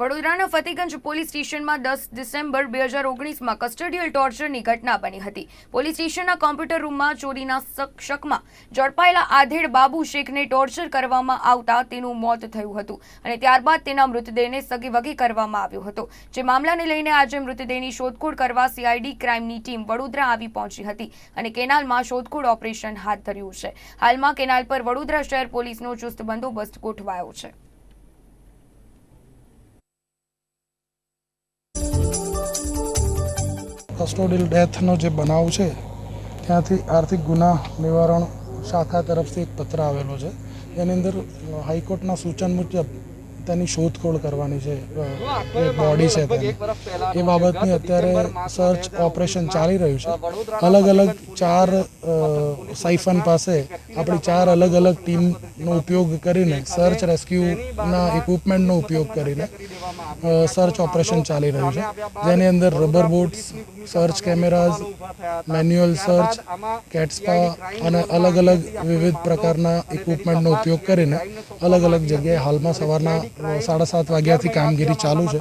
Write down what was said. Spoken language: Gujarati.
વડોદરાના ફતેગંજ પોલીસ સ્ટેશનમાં દસ ડિસેમ્બર બે હજાર ઓગણીસમાં કસ્ટડિયલ ટોર્ચરની ઘટના બની હતી. પોલીસ સ્ટેશનના કોમ્પ્યુટર રૂમમાં ચોરીના શક- શકમાં ઝડપાયેલા આધેડ બાબુ શેખને ટોર્ચર કરવામાં આવતા તેનું મોત થયું હતું અને ત્યારબાદ તેના મૃતદેહને સગીવગી કરવામાં આવ્યો હતો. જે મામલાને લઈને આજે મૃતદેહની શોધખોળ કરવા સીઆઈડી ક્રાઇમની ટીમ વડોદરા આવી પહોંચી હતી અને કેનાલમાં શોધખોળ ઓપરેશન હાથ ધર્યું છે. હાલમાં કેનાલ પર વડોદરા શહેર પોલીસનો ચુસ્ત બંદોબસ્ત ગોઠવાયો છે. કસ્ટોડિયલ ડેથનો જે બનાવ છે, ત્યાંથી આર્થિક ગુના નિવારણ શાખા તરફથી એક પત્ર આવેલો છે. એની અંદર હાઈકોર્ટના સૂચન મુજબ તેની શોધખોળ કરવાની છે બોડી છે તેની. એ બાબતની અત્યારે સર્ચ ઓપરેશન ચાલી રહ્યું છે. અલગ અલગ ચાર સાઇફન પાસે આપણી ચાર અલગ અલગ ટીમનો ઉપયોગ કરીને સર્ચ રેસ્ક્યુના ઇક્વિપમેન્ટનો ઉપયોગ કરીને સર્ચ ઓપરેશન ચાલી રહ્યું છે. જેની અંદર rubber boats search cameras manual search કેટસ્પા અને અલગ અલગ વિવિધ પ્રકારના ઇક્વિપમેન્ટનો ઉપયોગ કરીને અલગ અલગ જગ્યાએ હાલમાં સવારના સાડા સાત વાગ્યાથી કામગીરી ચાલુ છે.